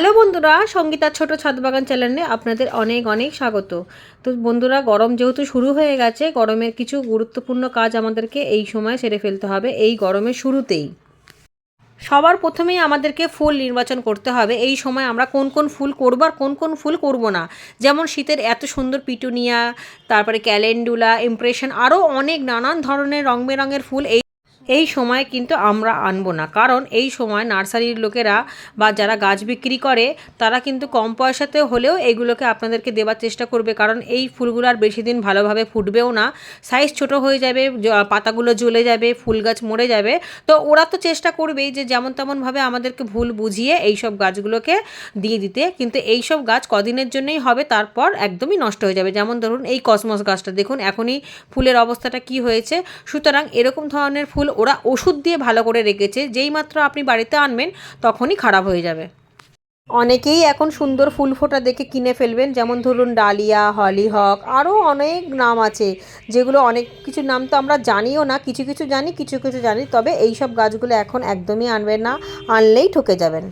Hello বন্ধুরা সঙ্গীতার ছোট ছাদ বাগান চ্যানেলে আপনাদের অনেক অনেক স্বাগত। তো বন্ধুরা, গরম যেহেতু শুরু হয়ে গেছে, গরমের কিছু গুরুত্বপূর্ণ কাজ আমাদেরকে এই সময় সেরে ফেলতে হবে, এই গরমের শুরুতেই। সবার প্রথমেই আমাদেরকে ফুল নির্বাচন করতে হবে, এই সময় আমরা কোন কোন ফুল করব আর কোন কোন ফুল করব না। যেমন শীতের এত সুন্দর পিটুনিয়া, তারপরে ক্যালেন্ডুলা ইমপ্রেশন আরও অনেক নানান ধরনের রং বেরঙের ফুল এই এই সময় কিন্তু আমরা আনব না। কারণ এই সময় নার্সারির লোকেরা বা যারা গাছ বিক্রি করে, তারা কিন্তু কম পয়সাতে হলেও এগুলোকে আপনাদেরকে দেওয়ার চেষ্টা করবে। কারণ এই ফুলগুলো আর বেশি দিন ভালোভাবে ফুটবেও না। সাইজ ছোট হয়ে যাবে পাতাগুলো জ্বলে যাবে, ফুল গাছ মরে যাবে। তো ওরা তো চেষ্টা করবেই যে যেমন তেমনভাবে আমাদেরকে ভুল বুঝিয়ে এই সব গাছগুলোকে দিয়ে দিতে। কিন্তু এই সব গাছ কদিনের জন্যই হবে, তারপর একদমই নষ্ট হয়ে যাবে। যেমন ধরুন এই কসমস গাছটা। দেখুন এখনই ফুলের অবস্থাটা কি হয়েছে। সুতরাং এরকম ধরনের ফুল ওরা ওষুধ দিয়ে ভালো করে রেখেছে, যেই মাত্র আপনি বাড়িতে আনবেন তখনই খারাপ হয়ে যাবে। অনেকেই এখন সুন্দর ফুল ফোটা দেখে কিনে ফেলবেন, যেমন ধরুন ডালিয়া, হলিহক, আরও অনেক নাম আছে, যেগুলো অনেক কিছু নাম তো আমরা জানিও না, কিছু কিছু জানি, কিছু কিছু জানি, তবে এই সব গাছগুলো এখন একদমই আনবেন না, আনলেই ঠকে যাবেন।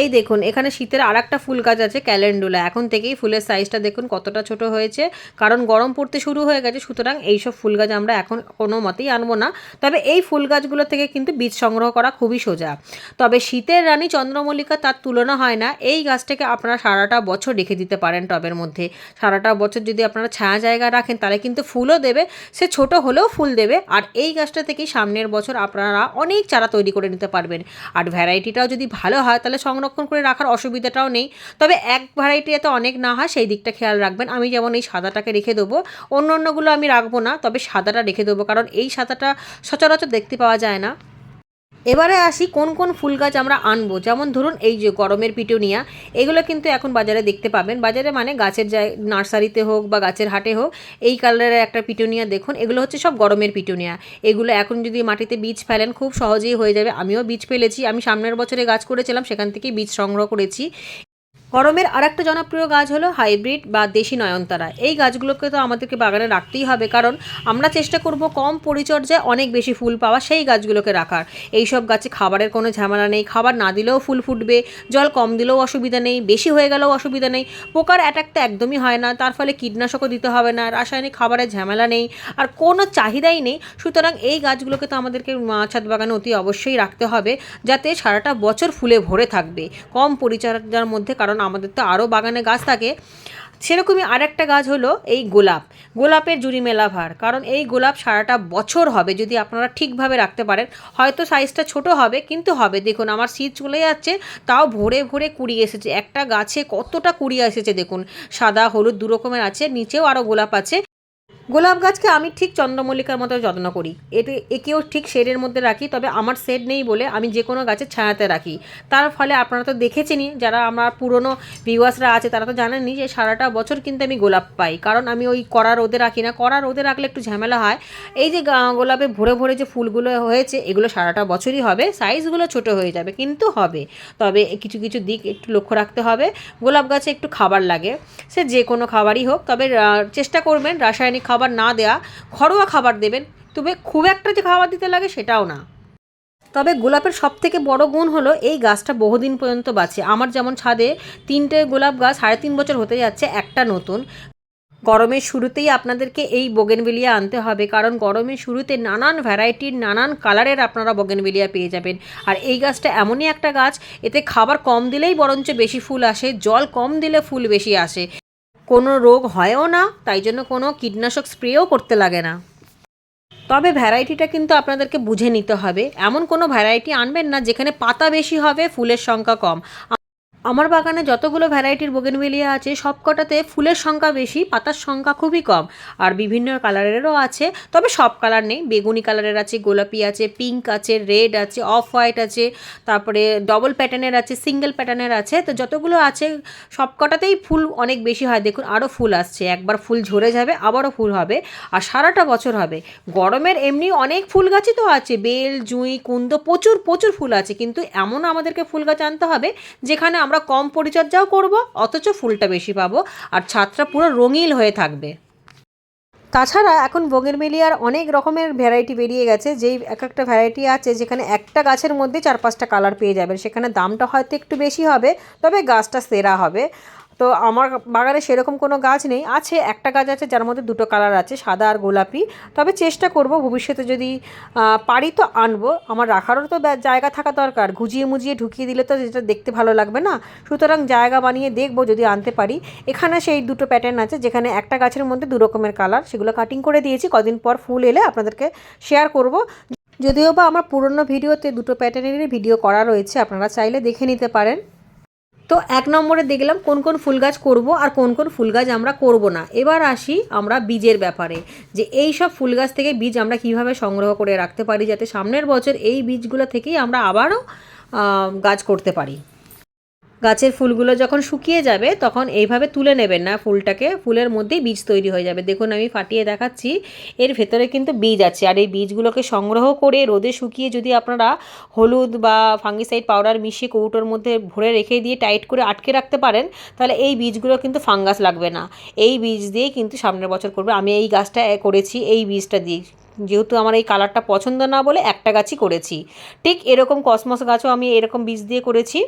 এই দেখুন, এখানে শীতের আর একটা ফুল গাছ আছে, ক্যালেন্ডুলা। এখন থেকেই ফুলের সাইজটা দেখুন কতটা ছোট হয়েছে। কারণ গরম পড়তে শুরু হয়ে গেছে, সুতরাং এইসব ফুল গাছ আমরা এখন কোনো মতেই আনব না। তবে এই ফুল গাছগুলো থেকে কিন্তু বীজ সংগ্রহ করা খুবই সোজা। তবে শীতের রানী চন্দ্রমল্লিকা তার তুলনা হয় না। এই গাছটাকে আপনারা সারাটা বছর রেখে দিতে পারেন টবের মধ্যে। সারাটা বছর যদি আপনারা ছায়া জায়গা রাখেন, তাহলে কিন্তু ফুলও দেবে। সে ছোট হলেও ফুল দেবে। আর এই গাছটা থেকেই সামনের বছর আপনারা অনেক চারা তৈরি করে নিতে পারবেন। আর ভ্যারাইটিটাও যদি ভালো হয়, তাহলে সংরক্ষণ করে রাখার অসুবিধাটাও নেই। তবে এক ভ্যারাইটি এত অনেক না হয়, সেই দিকটা খেয়াল রাখবেন। আমি যেমন এই সাদাটাকে রেখে দেবো অন্য অন্যগুলো আমি রাখব না, তবে সাদাটা রেখে দেবো, কারণ এই সাদাটা সচরাচর দেখতে পাওয়া যায় না। এবারে আসি কোন কোন ফুল গাছ আমরা আনব। যেমন ধরুন এই যে গরমের পিটুনিয়া, এগুলো কিন্তু এখন বাজারে দেখতে পাবেন। বাজারে মানে গাছের জায় নার্সারিতে হোক বা গাছের হাটে হোক, এই কালারের একটা পিটুনিয়া দেখুন। এগুলো হচ্ছে সব গরমের পিটুনিয়া। এগুলো এখন যদি মাটিতে বীজ ফেলেন, খুব সহজেই হয়ে যাবে। আমিও বীজ ফেলেছি। আমি সামনের বছরে গাছ করেছিলাম, সেখান থেকেই বীজ সংগ্রহ করেছি। গরমের আরেকটা জনপ্রিয় গাছ হলো হাইব্রিড বা দেশি নয়নতারা। এই গাছগুলোকে তো আমাদেরকে বাগানে রাখতেই হবে, কারণ আমরা চেষ্টা করব কম পরিচর্যায় অনেক বেশি ফুল পাওয়া সেই গাছগুলোকে রাখার। এই সব গাছে খাবারের কোনো ঝামেলা নেই, খাবার না দিলেও ফুল ফুটবে, জল কম দিলেও অসুবিধা নেই, বেশি হয়ে গেলেও অসুবিধা নেই, পোকার অ্যাটাকটা একদমই হয় না, তার ফলে কীটনাশকও দিতে হবে না, রাসায়নিক খাবারের ঝামেলা নেই, আর কোনো চাহিদাই নেই। সুতরাং এই গাছগুলোকে তো আমাদেরকে ছাদ বাগানে অতি অবশ্যই রাখতে হবে, যাতে সারাটা বছর ফুলে ভরে থাকবে। কম পরিচর্যার মধ্যে, কারণ আমাদের তো আরও বাগানে গাছ থাকে। সেরকমই আর একটা গাছ হলো এই গোলাপ। গোলাপের জুড়ি মেলা ভার। কারণ এই গোলাপ সারাটা বছর হবে, যদি আপনারা ঠিকভাবে রাখতে পারেন। হয়তো সাইজটা ছোট হবে, কিন্তু হবে। দেখুন, আমার শীত চলে যাচ্ছে, তাও ভরে ভরে কুড়ি এসেছে। একটা গাছে কতটা কুড়ি এসেছে দেখুন। সাদা, হলুদ দু রকমের আছে, নিচেও আরও গোলাপ আছে। গোলাপ গাছকে আমি ঠিক চন্দ্রমল্লিকার মতো যত্ন করি। এতে একেও ঠিক শেডের মধ্যে রাখি, তবে আমার শেড নেই বলে আমি যে কোনো গাছের ছায়াতে রাখি। তার ফলে আপনারা তো দেখেছেনই, যারা আমার পুরনো ভিউয়ার্সরা আছে তারা তো জানেনই যে সারাটা বছর কিন্তু আমি গোলাপ পাই। কারণ আমি ওই কড়া রোদে রাখি না। কড়া রোদে রাখলে একটু ঝামেলা হয়। এই যে গোলাপে ভরে ভরে যে ফুলগুলো হয়েছে, এগুলো সারাটা বছরই হবে। সাইজগুলো ছোট হয়ে যাবে, কিন্তু হবে। তবে কিছু কিছু দিক একটু লক্ষ্য রাখতে হবে। গোলাপ গাছে একটু খাবার লাগে। সে যে কোনো খাবারই হোক, তবে চেষ্টা করবেন রাসায়নিক খাবার না দেওয়া ঘরোয়া খাবার দেবেন। তবে খুব একটা যে খাবার দিতে লাগে সেটাও না। তবে গোলাপের সব থেকে বড় গুণ হলো এই গাছটা বহুদিন পর্যন্ত বাঁচে। আমার যেমন ছাদে তিনটে গোলাপ গাছ সাড়ে তিন বছর হতে যাচ্ছে, একটা নতুন। গরমের শুরুতেই আপনাদেরকে এই বোগেনভিলিয়া আনতে হবে। কারণ গরমের শুরুতে নানান ভ্যারাইটির নানান কালারের আপনারা বোগেনভিলিয়া পেয়ে যাবেন। আর এই গাছটা এমনই একটা গাছ, এতে খাবার কম দিলেই বরঞ্চ বেশি ফুল আসে, জল কম দিলে ফুল বেশি আসে। কোনো রোগ হয়ও না, তাই জন্য কোনো কীটনাশক স্প্রেও করতে লাগে না। তবে ভ্যারাইটিটা কিন্তু আপনাদেরকে বুঝে নিতে হবে। এমন কোনো ভ্যারাইটি আনবেন না, যেখানে পাতা বেশি হবে, ফুলের সংখ্যা কম। আমার বাগানে যতগুলো ভ্যারাইটির বোগেনভেলিয়া আছে, সবকটাতে ফুলের সংখ্যা বেশি, পাতার সংখ্যা খুবই কম। আর বিভিন্ন কালারেরও আছে, তবে সব কালার নেই। বেগুনি কালারের আছে, গোলাপি আছে, পিঙ্ক আছে, রেড আছে, অফ হোয়াইট আছে, তারপরে ডবল প্যাটার্নের আছে, সিঙ্গেল প্যাটার্নের আছে। তো যতগুলো আছে, সবকটাতেই ফুল অনেক বেশি হয়। দেখুন, আরও ফুল আসছে। একবার ফুল ঝরে যাবে, আবারও ফুল হবে, আর সারাটা বছর হবে। গরমের এমনি অনেক ফুল গাছই তো আছে। বেল, জুঁই, কুন্দ, প্রচুর প্রচুর ফুল আছে। কিন্তু এমন আমাদেরকে ফুল গাছ আনতে হবে, যেখানে আমরা কম পরিচর্যাও করব, অথচ ফুলটা বেশি পাবো, আর ছাদটা পুরো রঙিল হয়ে থাকবে। তাছাড়া এখন বোগেনভেলিয়ার অনেক রকমের ভ্যারাইটি বেরিয়ে গেছে, যেই এক একটা ভ্যারাইটি আছে যেখানে একটা গাছের মধ্যে চার পাঁচটা কালার পেয়ে যাবেন, সেখানে দামটা হয়তো একটু বেশি হবে, তবে গাছটা সেরা হবে। তো আমার বাগানে সেরকম কোনো গাছ নেই। আছে, একটা গাছ আছে, যার মধ্যে দুটো কালার আছে, সাদা আর গোলাপি। তবে চেষ্টা করব ভবিষ্যতে যদি পারি তো আনব। আমার রাখারও তো জায়গা থাকা দরকার। ঘুজিয়ে মুজিয়ে ঢুকিয়ে দিলে তো যেটা দেখতে ভালো লাগবে না। সুতরাং জায়গা বানিয়ে দেখব যদি আনতে পারি। এখানে সেই দুটো প্যাটার্ন আছে, যেখানে একটা গাছের মধ্যে দু রকমের কালার। সেগুলো কাটিং করে দিয়েছি। কদিন পর ফুল এলে আপনাদেরকে শেয়ার করব। যদিও বা আমার পুরনো ভিডিওতে দুটো প্যাটার্নেরই ভিডিও করা রয়েছে, আপনারা চাইলে দেখে নিতে পারেন। তো এক নম্বরে দেখলাম কোন কোন ফুল গাছ করব আর কোন কোন ফুল গাছ আমরা করব না। এবার আসি আমরা বীজের ব্যাপারে, যে এই সব ফুল গাছ থেকে বীজ আমরা কীভাবে সংগ্রহ করে রাখতে পারি যাতে সামনের বছর এই বীজগুলো থেকেই আমরা আবারও গাছ করতে পারি। গাছের ফুলগুলো যখন শুকিয়ে যাবে, তখন এইভাবে তুলে নেবেন না ফুলটাকে। ফুলের মধ্যেই বীজ তৈরি হয়ে যাবে। দেখুন, আমি ফাটিয়ে দেখাচ্ছি। এর ভেতরে কিন্তু বীজ আছে। আর এই বীজগুলোকে সংগ্রহ করে রোদে শুকিয়ে যদি আপনারা হলুদ বা ফাঙ্গিসাইড পাউডার মিশিয়ে কৌটোর মধ্যে ভরে রেখে দিয়ে টাইট করে আটকে রাখতে পারেন, তাহলে এই বীজগুলো কিন্তু ফাঙ্গাস লাগবে না। এই বীজ দিয়ে কিন্তু সামনের বছর করবে। আমি এই গাছটা করেছি, এই বীজটা দিয়ে যেহেতু আমার এই কালারটা পছন্দ না বলে একটা গাছই করেছি। ঠিক এরকম কসমস গাছও আমি এরকম বীজ দিয়ে করেছি।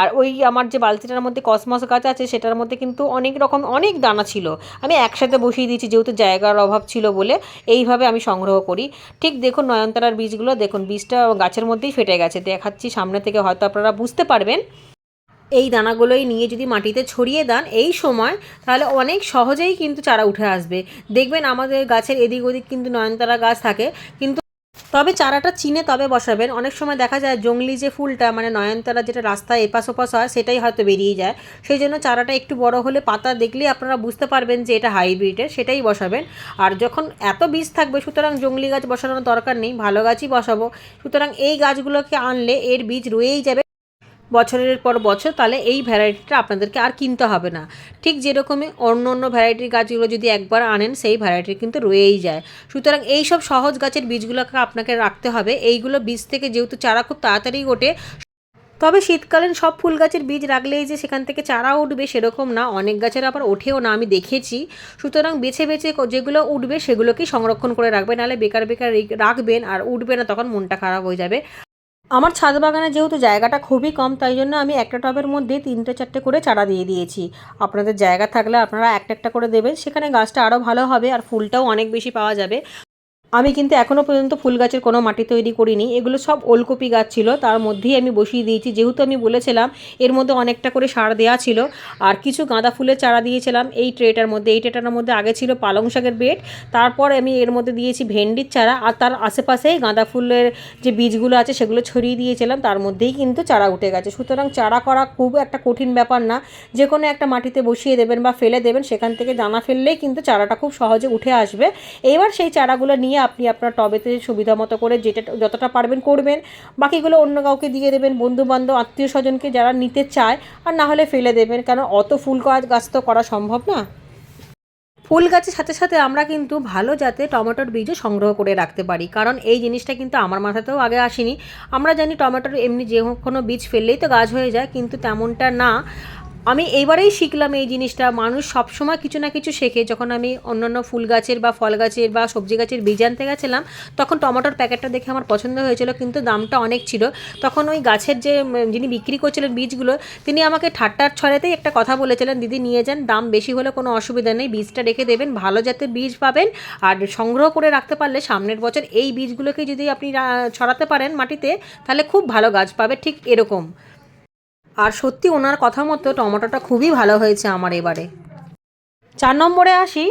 আর ওই আমার যে বালতিটার মধ্যে কসমস গাছ আছে, সেটার মধ্যে কিন্তু অনেক রকম অনেক দানা ছিল। আমি একসাথে বসিয়ে দিয়েছি, যেহেতু জায়গার অভাব ছিল বলে এইভাবে আমি সংগ্রহ করি। ঠিক দেখুন নয়নতারার বীজগুলো, দেখুন বীজটা গাছের মধ্যেই ফেটে গেছে। দেখাচ্ছি সামনে থেকে, হয়তো আপনারা বুঝতে পারবেন। এই দানাগুলোই নিয়ে যদি মাটিতে ছড়িয়ে দেন এই সময়, তাহলে অনেক সহজেই কিন্তু চারা উঠে আসবে। দেখবেন আমাদের গাছের এদিক ওদিক কিন্তু নয়নতারা গাছ থাকে, কিন্তু তবে চারাটা চিনে তবে বসাবেন। অনেক সময় দেখা যায় জংলি যে ফুলটা মানে নয়নতারা যেটা রাস্তায় এপাশ ওপাশ হয়, সেটাই হয়তো বেরিয়ে যায়। সেই জন্য চারাটা একটু বড় হলে পাতা দেখলেই আপনারা বুঝতে পারবেন যে এটা হাইব্রিডের, সেটাই বসাবেন। আর যখন এত বীজ থাকবে, সুতরাং জংলি গাছ বসানোর দরকার নেই, ভালো গাছই বসাবো। সুতরাং এই গাছগুলোকে আনলে এর বীজ রয়েই যাবে। বছরের পর বছর, তাহলে এই ভ্যারাইটিটা আপনাদেরকে আর কিনতে হবে না। ঠিক যেরকমই অন্য অন্য ভ্যারাইটির গাছগুলো যদি একবার আনেন, সেই ভ্যারাইটি কিন্তু রয়েই যায়। সুতরাং এই সব সহজ গাছের বীজগুলোকে আপনাকে রাখতে হবে। এইগুলো বীজ থেকে যেহেতু চারা খুব তাড়াতাড়ি ওঠে, তবে শীতকালীন সব ফুল গাছের বীজ রাখলেই যে সেখান থেকে চারা উঠবে সেরকম না। অনেক গাছের আবার ওঠেও না, আমি দেখেছি। সুতরাং বেছে বেছে যেগুলো উঠবে সেগুলোকেই সংরক্ষণ করে রাখবেন নাহলে বেকার বেকার রাখবেন আর উঠবে না, তখন মনটা খারাপ হয়ে যাবে। আমার ছাদ বাগানে যেহেতু জায়গাটা খুবই কম, তাই জন্য আমি একটা টবের মধ্যে তিনটে চারটে করে চারা দিয়ে দিয়েছি। আপনাদের জায়গা থাকলে আপনারা একটা একটা করে দেবেন, সেখানে গাছটা আরও ভালো হবে আর ফুলটাও অনেক বেশি পাওয়া যাবে। আমি কিন্তু এখনও পর্যন্ত ফুল গাছের কোনো মাটি তৈরি করিনি। এগুলো সব ওলকপি গাছ ছিল, তার মধ্যেই আমি বসিয়ে দিয়েছি। যেহেতু আমি বলেছিলাম, এর মধ্যে অনেকটা করে সার দেওয়া ছিল, আর কিছু গাঁদা ফুলের চারা দিয়েছিলাম। এই ট্রেটার মধ্যে, এই ট্রেটার মধ্যে আগে ছিল পালং শাকের বেড, তারপর আমি এর মধ্যে দিয়েছি ভেন্ডির চারা, আর তার আশেপাশেই গাঁদা ফুলের যে বীজগুলো আছে, সেগুলো ছড়িয়ে দিয়েছিলাম। তার মধ্যেই কিন্তু চারা উঠে গেছে। সুতরাং চারা করা খুব একটা কঠিন ব্যাপার না। যে কোনো একটা মাটিতে বসিয়ে দেবেন বা ফেলে দেবেন, সেখান থেকে দানা ফেললেই কিন্তু চারাটা খুব সহজে উঠে আসবে। এবার সেই চারাগুলো নিয়ে আপনি আপনার টবেতে সুবিধা মতো করে যেটা যতটা পারবেন করবেন। বাকিগুলো অন্য কাউকে দিয়ে দেবেন বন্ধু বান্ধব আত্মীয় স্বজনকে যারা নিতে চায়, আর না হলে ফেলে দেবেন, কারণ অত ফুল গাছ তো করা সম্ভব না। ফুল গাছের সাথে সাথে আমরা কিন্তু ভালো জাতে টমেটোর বীজও সংগ্রহ করে রাখতে পারি, কারণ এই জিনিসটা কিন্তু আমার মাথাতেও আগে আসেনি। আমরা জানি টমেটোর এমনি যে কোনো বীজ ফেললেই তো গাছ হয়ে যায়, কিন্তু তেমনটা না। আমি এইবারেই শিখলাম এই জিনিসটা। মানুষ সবসময় কিছু না কিছু শেখে। যখন আমি অন্যান্য ফুল গাছের বা ফল গাছের বা সবজি গাছের বীজ আনতে গেছিলাম, তখন টমেটোর প্যাকেটটা দেখে আমার পছন্দ হয়েছিল, কিন্তু দামটা অনেক ছিল। তখন ওই গাছের যে যিনি বিক্রি করছিলেন বীজগুলো, তিনি আমাকে ঠাট্টার ছড়াতেই একটা কথা বলেছিলেন, দিদি, নিয়ে যান, দাম বেশি হলে কোনো অসুবিধা নেই, বীজটা রেখে দেবেন, ভালো জাতের বীজ পাবেন, আর সংগ্রহ করে রাখতে পারলে সামনের বছর এই বীজগুলোকে যদি আপনি ছড়াতে পারেন মাটিতে, তাহলে খুব ভালো গাছ পাবে। ঠিক এরকম। আর সত্যি ওনার কথা মতো টমেটোটা খুবই ভালো হয়েছে আমার এবারে। চার নম্বরে আসি,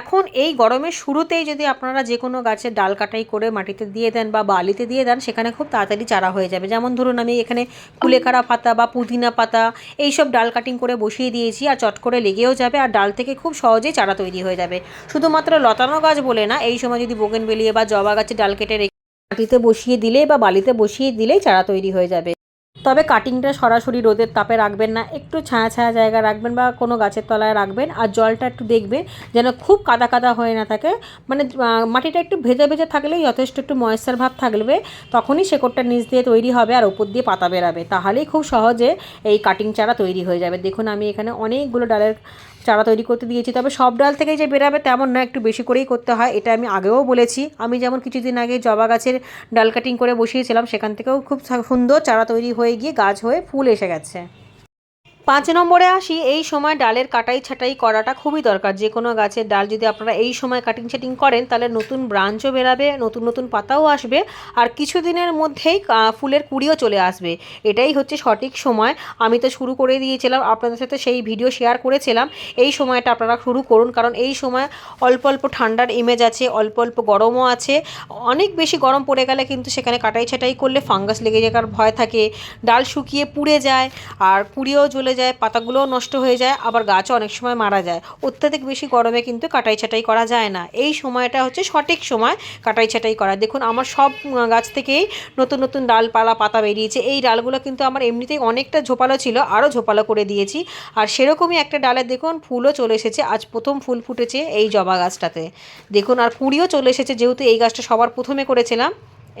এখন এই গরমের শুরুতেই যদি আপনারা যে কোনো গাছের ডাল কাটাই করে মাটিতে দিয়ে দেন বা বালিতে দিয়ে দেন, সেখানে খুব তাড়াতাড়ি চারা হয়ে যাবে। যেমন ধরুন আমি এখানে কুলেখাড়া পাতা বা পুদিনা পাতা এইসব ডাল কাটিং করে বসিয়ে দিয়েছি আর চট করে লেগেও যাবে আর ডাল থেকে খুব সহজেই চারা তৈরি হয়ে যাবে। শুধুমাত্র লতানো গাছ বলে না, এই সময় যদি বোগেন বেলিয়ে বা জবা গাছের ডাল কেটে রেখে মাটিতে বসিয়ে দিলেই বা বালিতে বসিয়ে দিলেই চারা তৈরি হয়ে যাবে। তবে কাটিংটা সরাসরি রোদের তাপে রাখবেন না, একটু ছায়া ছায়া জায়গা রাখবেন বা কোনো গাছের তলায় রাখবেন আর জলটা একটু দেখবেন যেন খুব কাদা কাদা হয়ে না থাকে। মানে মাটিটা একটু ভেজে ভেজে থাকলেই যথেষ্ট একটু ময়েশ্চার ভাব থাকবে, তখনই শেকড়টা নিচ দিয়ে তৈরি হবে আর ওপর দিয়ে পাতা বেরাবে। তাহলেই খুব সহজে এই কাটিং চারা তৈরি হয়ে যাবে। দেখুন, আমি এখানে অনেকগুলো ডালের চারা তৈরি করতে দিয়েছি। তবে সব ডাল থেকে যে বেরাবে তেমন না, একটু বেশি করেই করতে হয়, এটা আমি আগেও বলেছি। আমি যেমন কিছুদিন আগে জবা গাছের ডাল কাটিং করে বসিয়েছিলাম, সেখান থেকেও খুব সুন্দর চারা তৈরি হয়ে গিয়ে গাছ হয়ে ফুল এসে গেছে। পাঁচ নম্বরে আসি, এই সময় ডালের কাটাই ছাটাই করাটা খুবই দরকার। যে কোনো গাছের ডাল যদি আপনারা এই সময় কাটিং ছাটিং করেন, তাহলে নতুন ব্রাঞ্চও বেরাবে, নতুন নতুন পাতাও আসবে, আর কিছুদিনের মধ্যেই ফুলের কুড়িও চলে আসবে। এটাই হচ্ছে সঠিক সময়। আমি তো শুরু করে দিয়েছিলাম, আপনাদের সাথে সেই ভিডিও শেয়ার করেছিলাম। এই সময়টা আপনারা শুরু করুন, কারণ এই সময় অল্প অল্প ঠান্ডার ইমেজ আছে, অল্প অল্প গরমও আছে। অনেক বেশি গরম পড়ে গেলে কিন্তু সেখানে কাটাই ছাটাই করলে ফাঙ্গাস লেগে যাওয়ার ভয় থাকে। ডাল শুকিয়ে পুড়ে যায়, আর কুড়িও জ্বলে যায়, পাতাগুলোও নষ্ট হয়ে যায়, আবার গাছও অনেক সময় মারা যায়। অত্যাধিক বেশি গরমে কিন্তু কাটাই ছাটাই করা যায় না। এই সময়টা হচ্ছে সঠিক সময় কাটাই ছাটাই করা। দেখুন, আমার সব গাছ থেকেই নতুন নতুন ডালপালা, পাতা বেরিয়েছে। এই ডালগুলো কিন্তু আমার এমনিতেই অনেকটা ঝোপালো ছিল, আরও ঝোপালো করে দিয়েছি। আর সেরকমই একটা ডালে দেখুন ফুলও চলে এসেছে। আজ প্রথম ফুল ফুটেছে এই জবা গাছটাতে। দেখুন, আর কুড়িও চলে এসেছে, যেহেতু এই গাছটা সবার প্রথমে করেছিলাম।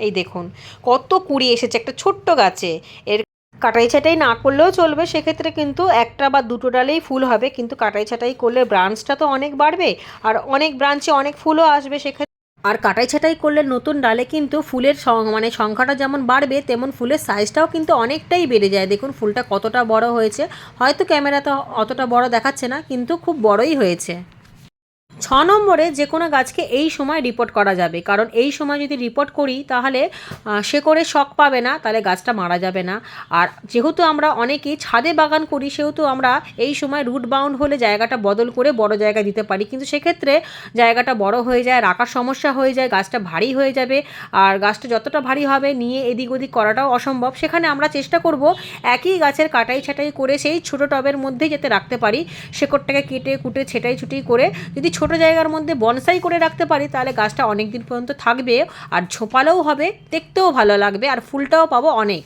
এই দেখুন, কত কুড়ি এসেছে, একটা ছোট্ট গাছে। এর কাটাই ছাটাই না করলেও চলবে, সেক্ষেত্রে কিন্তু একটা বা দুটো ডালেই ফুল হবে। কিন্তু কাটাই ছাটাই করলে ব্রাঞ্চটা তো অনেক বাড়বে আর অনেক ব্রাঞ্চে অনেক ফুলও আসবে সেক্ষেত্রে। আর কাটাই ছাটাই করলে নতুন ডালে কিন্তু ফুলের মানে সংখ্যাটা যেমন বাড়বে, তেমন ফুলের সাইজটাও কিন্তু অনেকটাই বেড়ে যায়। দেখুন, ফুলটা কতটা বড় হয়েছে। হয়তো ক্যামেরাতে অতটা বড় দেখাচ্ছে না, কিন্তু খুব বড়ই হয়েছে। ছ নম্বরে যে কোনো গাছকে এই সময় রিপোর্ট করা যাবে। কারণ এই সময় যদি রিপোর্ট করি, তাহলে সে করে শখ পাবে না, তাহলে গাছটা মারা যাবে না। আর যেহেতু আমরা অনেকেই ছাদে বাগান করি, সেহেতু আমরা এই সময় রুট বাউন্ড হলে জায়গাটা বদল করে বড় জায়গা দিতে পারি। কিন্তু সেক্ষেত্রে জায়গাটা বড় হয়ে যায় রাখার সমস্যা হয়ে যায়, গাছটা ভারী হয়ে যাবে, আর গাছটা যতটা ভারী হবে, নিয়ে এদিক ওদিক করাটাও অসম্ভব। সেখানে আমরা চেষ্টা করব একই গাছের কাটাই ছাটাই করে, সেই ছোটো টবের মধ্যেই যাতে রাখতে পারি। শেকড়টাকে কেটে কুটে, ছেটাই ছুটি করে যদি ছোট জায়গার মধ্যে বনসাই করে রাখতে পারি, তাহলে গাছটা অনেক দিন পর্যন্ত থাকবে আর ঝোপালোও হবে, দেখতেও ভালো লাগবে আর ফুলটাও পাবো অনেক।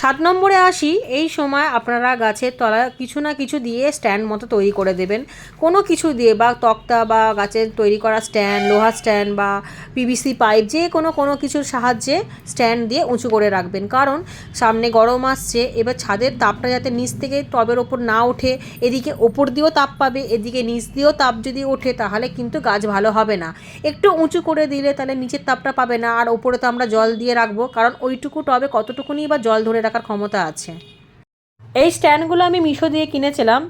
সাত নম্বরে আসি, এই সময় আপনারা গাছের তলা কিছু না কিছু দিয়ে স্ট্যান্ড মতো তৈরি করে দেবেন। কোনো কিছু দিয়ে বা তক্তা বা গাছের তৈরি করা স্ট্যান্ড লোহার স্ট্যান্ড বা পিভিসি পাইপ, যে কোনো কোনো কিছুর সাহায্যে স্ট্যান্ড দিয়ে উঁচু করে রাখবেন। কারণ সামনে গরম আসছে, এবার ছাদের তাপটা যাতে নিচ থেকে টবের ওপর না ওঠে, এদিকে ওপর দিয়েও তাপ পাবে, এদিকে নিচ দিয়েও তাপ যদি ওঠে, তাহলে কিন্তু গাছ ভালো হবে না। একটু উঁচু করে দিলে তাহলে নিচের তাপটা পাবে না, আর ওপরে তো আমরা জল দিয়ে রাখব, কারণ ওইটুকু টবে কতটুকুনি বা জল ধরে রাখার ক্ষমতা আছে। এই স্ট্যান্ডগুলো আমি মিশো দিয়ে কিনেছিলাম।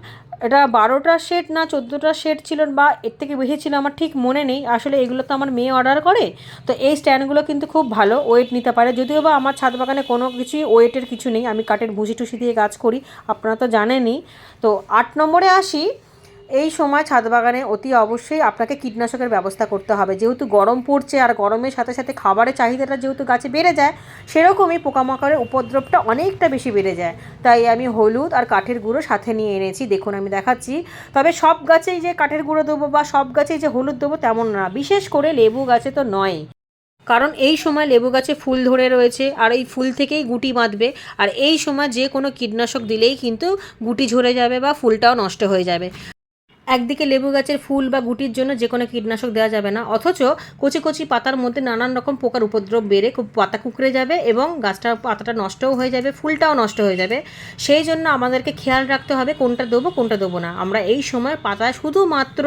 এটা বারোটা সেট না চোদ্দোটা সেট ছিল বা এর থেকে বেশি ছিল আমার ঠিক মনে নেই। আসলে এগুলো তো আমার মেয়ে অর্ডার করে। তো এই স্ট্যান্ডগুলো কিন্তু খুব ভালো ওয়েট নিতে পারে। যদিও বা আমার ছাদ বাগানে কোনো কিছুই ওয়েটের কিছু নেই। আমি কাঠের ভুসি টুসি দিয়ে কাজ করি। আপনারা তো জানেনই। তো আট নম্বরে আসি। এই সময় ছাদ বাগানে অতি অবশ্যই আপনাকে কীটনাশকের ব্যবস্থা করতে হবে। যেহেতু গরম পড়ছে আর গরমের সাথে সাথে খাবারের চাহিদাটা যেহেতু গাছে বেড়ে যায়, সেরকমই পোকামাকড়ের উপদ্রবটা অনেকটা বেশি বেড়ে যায়। তাই আমি হলুদ আর কাঠের গুঁড়ো সাথে নিয়ে এনেছি। দেখুন, আমি দেখাচ্ছি। তবে সব গাছেই যে কাঠের গুঁড়ো দেবো বা সব গাছেই যে হলুদ দেবো তেমন না। বিশেষ করে লেবু গাছে তো নয়। কারণ এই সময় লেবু গাছে ফুল ধরে রয়েছে আর এই ফুল থেকেই গুটি বাঁধবে। আর এই সময় যে কোনো কীটনাশক দিলেই কিন্তু গুটি ঝরে যাবে বা ফুলটাও নষ্ট হয়ে যাবে। একদিকে লেবু গাছের ফুল বা গুটির জন্য যে কোনো কীটনাশক দেওয়া যাবে না। অথচ কচি কচি পাতার মধ্যে নানান রকম পোকার উপদ্রব বেড়ে খুব পাতা কুকড়ে যাবে এবং গাছটা পাতাটা নষ্টও হয়ে যাবে, ফুলটাও নষ্ট হয়ে যাবে। সেই জন্য আমাদেরকে খেয়াল রাখতে হবে কোনটা দেবো কোনটা দেবো না। আমরা এই সময় পাতায় শুধুমাত্র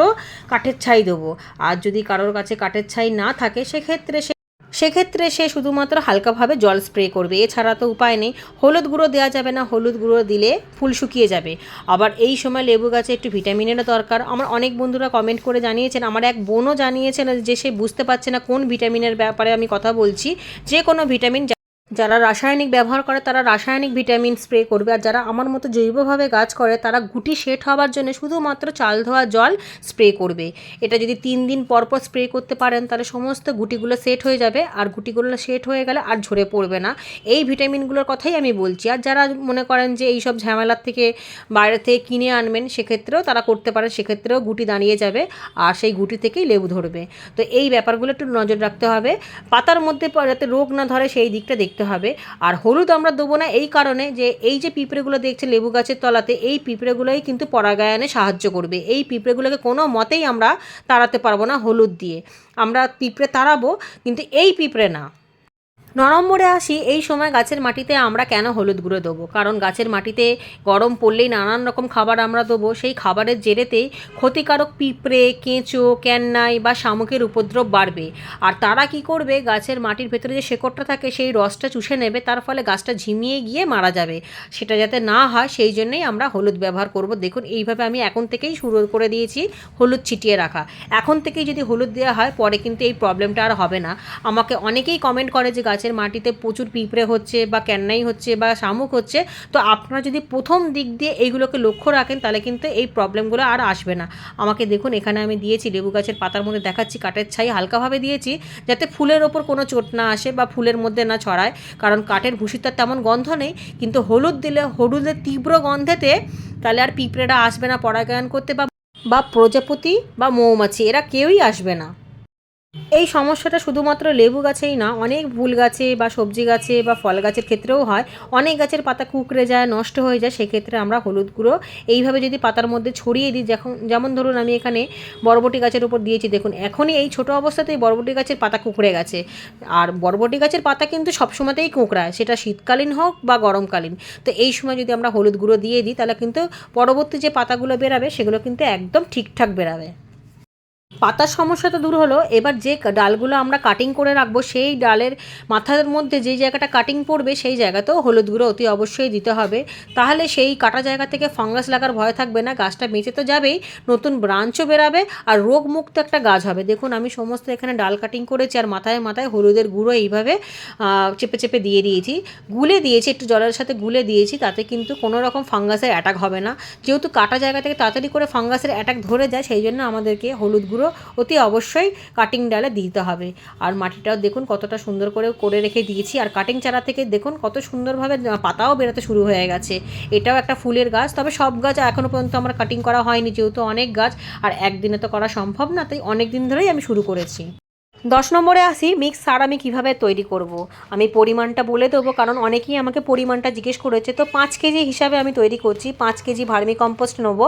কাঠের ছাই দেবো। আর যদি কারোর কাছে কাঠের ছাই না থাকে, সেক্ষেত্রে সে সেক্ষেত্রে সে শুধুমাত্র হালকাভাবে জল স্প্রে করবে। এছাড়া তো উপায় নেই। হলুদ গুঁড়ো দেওয়া যাবে না। হলুদ গুঁড়ো দিলে ফুল শুকিয়ে যাবে। আবার এই সময় লেবু গাছে একটু ভিটামিনেরও দরকার। আমার অনেক বন্ধুরা কমেন্ট করে জানিয়েছেন, আমার এক বোনও জানিয়েছেন যে সে বুঝতে পারছে না কোন ভিটামিনের ব্যাপারে আমি কথা বলছি। যে কোনো ভিটামিন যারা রাসায়নিক ব্যবহার করে, তারা রাসায়নিক ভিটামিন স্প্রে করবে। আর যারা আমার মতো জৈবভাবে গাছ করে, তারা গুটি সেট হওয়ার জন্য শুধুমাত্র চাল ধোয়া জল স্প্রে করবে। এটা যদি তিন দিন পর পর স্প্রে করতে পারেন, তাহলে সমস্ত গুটিগুলো সেট হয়ে যাবে। আর গুটিগুলো সেট হয়ে গেলে আর ঝরে পড়বে না। এই ভিটামিনগুলোর কথাই আমি বলছি। আর যারা মনে করেন যে এই সব ঝামেলার থেকে বাইরে থেকে কিনে আনবেন, সেক্ষেত্রেও তারা করতে পারেন, সেক্ষেত্রেও গুটি দাঁড়িয়ে যাবে আর সেই গুটি থেকেই লেবু ধরবে। তো এই ব্যাপারগুলো একটু নজর রাখতে হবে। পাতার মধ্যে যাতে রোগ না ধরে, সেই দিকটা দেখতে হবে। আর হলুদ আমরা দেবো না এই কারণে যে এই যে পিঁপড়েগুলো দেখছে লেবু গাছের তলাতে, এই পিঁপড়েগুলোই কিন্তু পরাগায়নে সাহায্য করবে। এই পিঁপড়েগুলোকে কোনো মতেই আমরা তাড়াতে পারব না হলুদ দিয়ে। আমরা পিঁপড়ে তাড়াবো, কিন্তু এই পিঁপড়ে ন। নম্বরে আসি, এই সময় গাছের মাটিতে আমরা কেন হলুদ গুঁড়ো দেবো? কারণ গাছের মাটিতে গরম পড়লেই নানান রকম খাবার আমরা দেবো। সেই খাবারের জেরেতেই ক্ষতিকারক পিঁপড়ে, কেঁচো, ক্যান্নাই বা শামুকের উপদ্রব বাড়বে। আর তারা কি করবে? গাছের মাটির ভেতরে যে শেকড়টা থাকে, সেই রসটা চুষে নেবে, তার ফলে গাছটা ঝিমিয়ে গিয়ে মারা যাবে। সেটা যাতে না হয়, সেই জন্যেই আমরা হলুদ ব্যবহার করব। দেখুন, এইভাবে আমি এখন থেকেই শুরু করে দিয়েছি হলুদ ছিটিয়ে রাখা। এখন থেকেই যদি হলুদ দেওয়া হয়, পরে কিন্তু এই প্রবলেমটা আর হবে না। আমাকে অনেকেই কমেন্ট করে যে গাছের মাটিতে প্রচুর পিঁপড়ে হচ্ছে বা ক্যান্নাই হচ্ছে বা শামুক হচ্ছে, তো আপনারা যদি প্রথম দিক দিয়ে এইগুলোকে লক্ষ্য রাখেন, তাহলে কিন্তু এই প্রবলেমগুলো আর আসবে না। আমাকে দেখুন, এখানে আমি দিয়েছি লেবু গাছের পাতার মধ্যে দেখাচ্ছি, কাঠের ছাই হালকাভাবে দিয়েছি, যাতে ফুলের ওপর কোনো চোট না আসে বা ফুলের মধ্যে না ছড়ায়, কারণ কাঠের তার তেমন গন্ধ নেই, কিন্তু হলুদ দিলে, হলুদের তীব্র গন্ধেতে তাহলে আর পিঁপড়েরা আসবে না, পরাগায়ন করতে বা প্রজাপতি বা মৌমাছি, এরা কেউই আসবে না। এই সমস্যাটা শুধুমাত্র লেবু গাছেই না, অনেক ফুল গাছে বা সবজি গাছে বা ফল গাছের ক্ষেত্রেও হয়। অনেক গাছের পাতা কুকড়ে যায়, নষ্ট হয়ে যায়, সেক্ষেত্রে আমরা হলুদ গুঁড়ো এইভাবে যদি পাতার মধ্যে ছড়িয়ে দিই, যখন যেমন ধরুন আমি এখানে বরবটি গাছের উপর দিয়েছি, দেখুন, এখনই এই ছোটো অবস্থাতেই বরবটি গাছের পাতা কুকড়ে গেছে। আর বরবটি গাছের পাতা কিন্তু সবসময়তেই কুঁকড়ায়, সেটা শীতকালীন হোক বা গরমকালীন। তো এই সময় যদি আমরা হলুদ গুঁড়ো দিয়ে দিই, তাহলে কিন্তু পরবর্তী যে পাতাগুলো বেরাবে, সেগুলো কিন্তু একদম ঠিকঠাক বেরাবে। পাতার সমস্যা তো দূর হলো। এবার যে ডালগুলো আমরা কাটিং করে রাখব, সেই ডালের মাথার মধ্যে যে জায়গাটা কাটিং পড়বে, সেই জায়গাতেও হলুদ গুঁড়ো অতি অবশ্যই দিতে হবে। তাহলে সেই কাটা জায়গা থেকে ফাঙ্গাস লাগার ভয় থাকবে না, গাছটা বেঁচে তো যাবেই, নতুন ব্রাঞ্চও বেরাবে আর রোগমুক্ত একটা গাছ হবে। দেখুন, আমি সমস্ত এখানে ডাল কাটিং করেছি আর মাথায় মাথায় হলুদের গুঁড়ো এইভাবে চেপে চেপে দিয়ে দিয়েছি। গুলে দিয়েছি, একটু জলের সাথে গুলে দিয়েছি, তাতে কিন্তু কোনো রকম ফাঙ্গাসের অ্যাটাক হবে না। যেহেতু কাটা জায়গা থেকে তাড়াতাড়ি করে ফাঙ্গাসের অ্যাটাক ধরে যায়, সেই জন্য আমাদেরকে হলুদ গুঁড়ো অতি অবশ্যই কাটিং ডালে দিতে হবে। আর মাটিটাও দেখুন কতটা সুন্দর করে করে রেখে দিয়েছি। আর কাটিং চারা থেকে দেখুন কত সুন্দরভাবে পাতাও বেরোতে শুরু হয়ে গেছে। এটাও একটা ফুলের গাছ, তবে সব গাছ এখনও পর্যন্ত আমার কাটিং করা হয়নি, যেহেতু অনেক গাছ, আর একদিনে তো করা সম্ভব না, তাই অনেক দিন ধরেই আমি শুরু করেছি। দশ নম্বরে আসি মিক্স সার আমি কীভাবে তৈরি করব। আমি পরিমাণটা বলে দেবো, কারণ অনেকেই আমাকে পরিমাণটা জিজ্ঞেস করেছে, তো পাঁচ কেজি হিসাবে আমি তৈরি করছি, পাঁচ কেজি ভার্মি কম্পোস্ট নেব।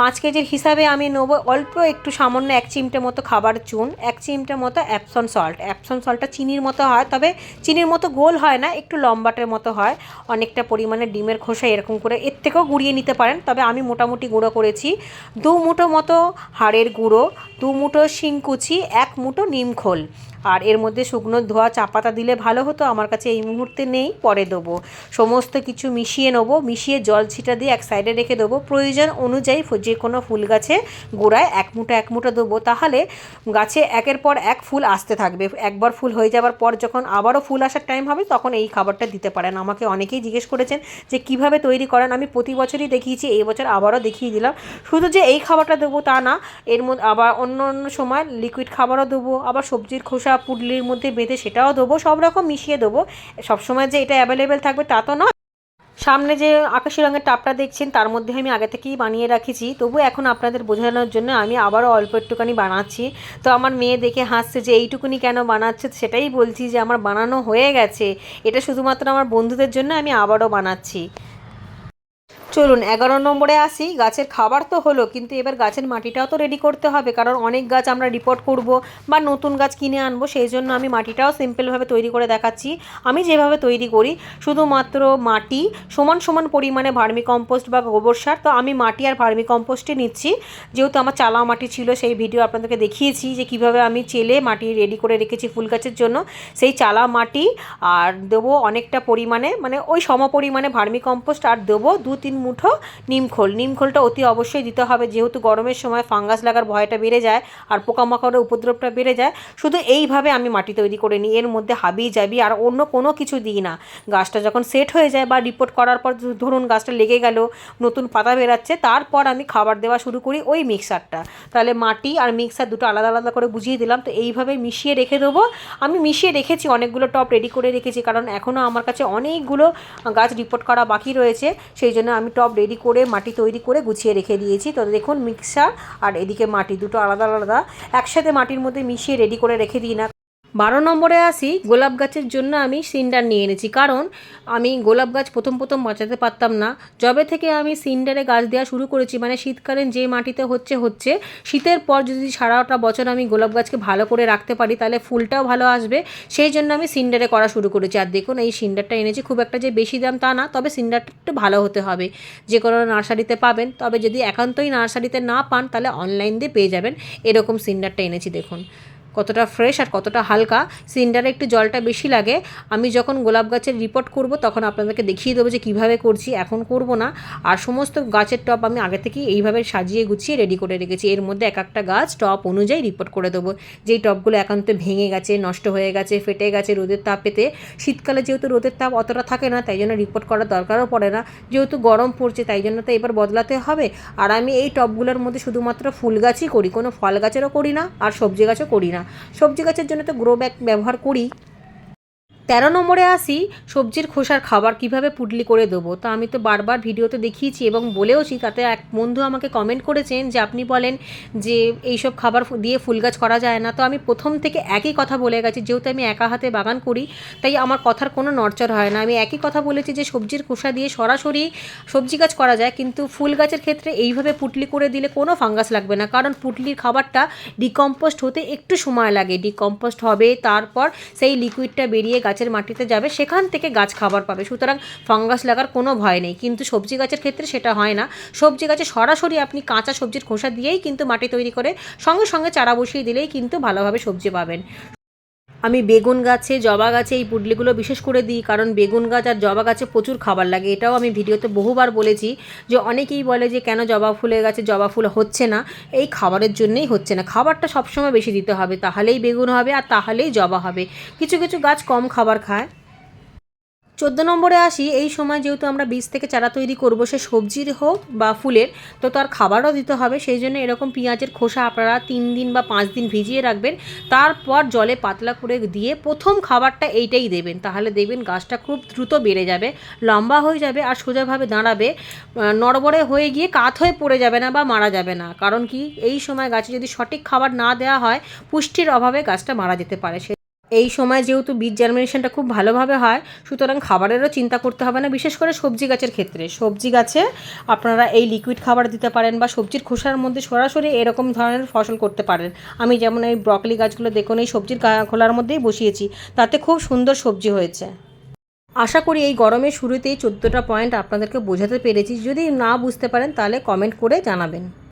পাঁচ কেজির হিসাবে আমি নেব অল্প একটু সামান্য এক চিমটে মতো খাবার চুন, এক চিমটে মতো অ্যাপসন সল্ট অ্যাপসন সল্টটা চিনির মতো হয়, তবে চিনির মতো গোল হয় না, একটু লম্বাটের মতো হয়। অনেকটা পরিমাণে ডিমের খোসা এরকম করে এর থেকেও গুঁড়িয়ে নিতে পারেন, তবে আমি মোটামুটি গুঁড়ো করেছি। দু মুঠো মতো হাড়ের গুঁড়ো, দু মুঠো শিংকুচি, এক মুঠো নিমখোল আর এর মধ্যে শুকনো ধোয়া চা পাতা দিলে ভালো হতো, আমার কাছে এই মুহূর্তে নেই, পরে দেবো। সমস্ত কিছু মিশিয়ে নেব, মিশিয়ে জল ছিটা দিয়ে এক সাইডে রেখে দেবো। প্রয়োজন অনুযায়ী যে কোনো ফুল গাছে গোড়ায় এক মুঠো এক মুঠো দেবো, তাহলে গাছে একের পর এক ফুল আসতে থাকবে। একবার ফুল হয়ে যাওয়ার পর যখন আবারও ফুল আসার টাইম হবে, তখন এই খাবারটা দিতে পারেন। আমাকে অনেকেই জিজ্ঞেস করেছেন যে, কীভাবে তৈরি করেন? আমি প্রতি বছরই দেখিয়েছি, এই বছর আবারও দেখিয়ে দিলাম। শুধু যে এই খাবারটা দেবো তা না, এর মধ্যে আবার অন্য অন্য সময় লিকুইড খাবারও দেবো, আবার সবজির খোসা পুডলির মধ্যে বেঁধে সেটাও দেবো সব রকম মিশিয়ে দেবো সবসময় যে এটা অ্যাভেলেবেল থাকবে তা তো নয়। সামনে যে আকাশি রঙের টাপটা দেখছেন, তার মধ্যে আমি আগে থেকেই বানিয়ে রাখেছি। তবু এখন আপনাদের বোঝানোর জন্য আমি আবারও অল্প একটুখানি বানাচ্ছি। তো আমার মেয়ে দেখে হাসছে যে, এইটুকুনি কেন বানাচ্ছে? সেটাই বলছি যে, আমার বানানো হয়ে গেছে। এটা শুধুমাত্র আমার বন্ধুদের জন্য আমি আবারও বানাচ্ছি। চলুন, এগারো নম্বরে আসি। গাছের খাবার তো হলো, কিন্তু এবার গাছের মাটিটাও তো রেডি করতে হবে, কারণ অনেক গাছ আমরা রিপোর্ট করব বা নতুন গাছ কিনে আনব, সেই জন্য আমি মাটিটাও সিম্পলভাবে তৈরি করে দেখাচ্ছি। আমি যেভাবে তৈরি করি, শুধুমাত্র মাটি, সমান সমান পরিমাণে ভার্মি কম্পোস্ট বা গোবর সার, তো আমি মাটি আর ভার্মি কম্পোস্টই নিচ্ছি। যেহেতু আমার চালা মাটি ছিল, সেই ভিডিও আপনাদেরকে দেখিয়েছি যে কীভাবে আমি চেলে মাটি রেডি করে রেখেছি ফুল গাছের জন্য। সেই চালা মাটি আর দেবো অনেকটা পরিমাণে মানে ওই সম পরিমাণে ভার্মি কম্পোস্ট আর দেবো দু তিন মুঠো নিমখোল নিমখোলটা অতি অবশ্যই দিতে হবে। যেহেতু গরমের সময় ফাঙ্গাস লাগার ভয়টা বেড়ে যায় আর পোকামাকড়ের উপদ্রবটা বেড়ে যায়, শুধু এইভাবে আমি মাটি তৈরি করে নিই। এর মধ্যে হাবি যাবি আর অন্য কোনো কিছু দিই না। গাছটা যখন সেট হয়ে যায় বা রিপোর্ট করার পর ধরুন গাছটা লেগে গেল, নতুন পাতা বেরাচ্ছে, তারপর আমি খাবার দেওয়া শুরু করি ওই মিক্সারটা। তাহলে মাটি আর মিক্সার দুটো আলাদা আলাদা করে বুঝিয়ে দিলাম। তো এইভাবে মিশিয়ে রেখে দেবো। আমি মিশিয়ে রেখেছি, অনেকগুলো টপ রেডি করে রেখেছি। কারণ এখনও আমার কাছে অনেকগুলো গাছ রিপোর্ট করা বাকি রয়েছে। সেই জন্য আমি টব রেডি করে, মাটি তৈরি করে গুছিয়ে রেখে দিয়েছি। তো দেখুন, মিক্সার আর এদিকে মাটি দুটো আলাদা আলাদা। একসাথে মাটির মধ্যে মিশিয়ে রেডি করে রেখে দিই না। বারো নম্বরে আসি গোলাপ গাছের জন্য আমি সিন্ডার নিয়ে এনেছি। কারণ আমি গোলাপ গাছ প্রথম প্রথম বাঁচাতে পারতাম না। যবে থেকে আমি সিন্ডারে গাছ দেওয়া শুরু করেছি মানে শীতকালীন যে মাটিতে হচ্ছে হচ্ছে। শীতের পর যদি সারাটা বছর আমি গোলাপ গাছকে ভালো করে রাখতে পারি, তাহলে ফুলটাও ভালো আসবে। সেই জন্য আমি সিন্ডারে করা শুরু করেছি। আর দেখুন, এই সিন্ডারটা এনেছি, খুব একটা যে বেশি দাম তা না, তবে সিন্ডারটা একটু ভালো হতে হবে। যে কোনো নার্সারিতে পাবেন, তবে যদি একান্তই নার্সারিতে না পান, তাহলে অনলাইন দিয়ে পেয়ে যাবেন। এরকম সিন্ডারটা এনেছি, দেখুন। কতটা ফ্রেশ আর কতটা হালকা সিলিন্ডারে একটু জলটা বেশি লাগে। আমি যখন গোলাপ গাছের রিপোর্ট করব, তখন আপনাদেরকে দেখিয়ে দেবো যে কীভাবে করছি, এখন করব না। আর সমস্ত গাছের টপ আমি আগে থেকেই এইভাবে সাজিয়ে গুছিয়ে রেডি করে রেখেছি। এর মধ্যে এক একটা গাছ টপ অনুযায়ী রিপোর্ট করে দেবো। যেই টপগুলো একান্ত ভেঙে গেছে, নষ্ট হয়ে গেছে, ফেটে গেছে রোদের তাপেতে শীতকালে যেহেতু রোদের তাপ অতটা থাকে না, তাই জন্য রিপোর্ট করার দরকারও পড়ে না। যেহেতু গরম পড়ছে, তাই জন্য তো এবার বদলাতে হবে। আর আমি এই টবগুলোর মধ্যে শুধুমাত্র ফুল গাছই করি, কোনো ফল গাছেরও করি না, আর সবজি গাছও করি না। সবজি গাছের জন্য তো গ্রো ব্যবহার করি। তেরো নম্বরে আসি, সবজির খোসার খাবার কীভাবে পুডলি করে দেবো? তো আমি তো বারবার ভিডিওতে দেখিয়েছি এবং বলেওছি, তাতে এক বন্ধু আমাকে কমেন্ট করেছেন যে, আপনি বলেন যে, এইসব খাবার দিয়ে ফুল গাছ করা যায় না। তো আমি প্রথম থেকে একই কথা বলে গেছি, যেহেতু আমি একা হাতে বাগান করি, তাই আমার কথার কোনো নড়চড় হয় না। আমি একই কথা বলেছি যে, সবজির খোসা দিয়ে সরাসরি সবজি গাছ করা যায়, কিন্তু ফুল গাছের ক্ষেত্রে এইভাবে পুটলি করে দিলে কোনো ফাঙ্গাস লাগবে না, কারণ পুটলির খাবারটা ডিকম্পোস্ট হতে একটু সময় লাগে। ডিকম্পোস্ট হবে, তারপর সেই লিকুইডটা বেরিয়ে গাছের মাটিতে যাবে, সেখান থেকে গাছ খাবার পাবে। সুতরাং ফাঙ্গাস লাগার কোনো ভয় নেই। কিন্তু সবজি গাছের ক্ষেত্রে সেটা হয় না। সবজি গাছে সরাসরি আপনি কাঁচা সবজির খোসা দিয়েই কিন্তু মাটি তৈরি করে সঙ্গে সঙ্গে চারা বসিয়ে দিলেই কিন্তু ভালোভাবে সবজি পাবেন। আমি বেগুন গাছে, জবা গাছে এই পুডলিগুলো বিশেষ করে দিই, কারণ বেগুন গাছ আর জবা গাছে প্রচুর খাবার লাগে। এটাও আমি ভিডিওতে বহুবার বলেছি যে অনেকেই বলে যে কেন জবা ফুলের গাছে জবা ফুল হচ্ছে না? এই খাবারের জন্যেই হচ্ছে না। খাবারটা সবসময় বেশি দিতে হবে। তাহলেই বেগুন হবে আর তাহলেই জবা হবে। কিছু কিছু গাছ কম খাবার খায়। চোদ্দ নম্বরে আসি, এই সময় যেহেতু আমরা বীজ থেকে চারা তৈরি করব, সে সবজির হোক বা ফুলের, তো তার খাবারও দিতে হবে। সেই জন্য এরকম পেঁয়াজের খোসা আপনারা তিন দিন বা পাঁচ দিন ভিজিয়ে রাখবেন। তারপর জলে পাতলা করে দিয়ে প্রথম খাবারটা এইটাই দেবেন। তাহলে দেখবেন গাছটা খুব দ্রুত বেড়ে যাবে, লম্বা হয়ে যাবে আর সোজাভাবে দাঁড়াবে নড়বড়ে হয়ে গিয়ে কাত হয়ে পড়ে যাবে না বা মারা যাবে না। কারণ কি, এই সময় গাছে যদি সঠিক খাবার না দেওয়া হয়, পুষ্টির অভাবে গাছটা মারা যেতে পারে। এই সময় যেহেতু বীজ জার্মিনেশনটা খুব ভালোভাবে হয়, সুতরাং খাবারেরও চিন্তা করতে হবে না, বিশেষ করে সবজি গাছের ক্ষেত্রে। সবজি গাছে আপনারা এই লিকুইড খাবার দিতে পারেন বা সবজির খোসার মধ্যে সরাসরি এরকম ধরনের ফসল করতে পারেন। আমি যেমন এই ব্রকলি গাছগুলো দেখুন, এই সবজির খোলার মধ্যেই বসিয়েছি, তাতে খুব সুন্দর সবজি হয়েছে। আশা করি এই গরমের শুরুতেই চোদ্দোটা পয়েন্ট আপনাদেরকে বোঝাতে পেরেছি। যদি না বুঝতে পারেন, তাহলে কমেন্ট করে জানাবেন।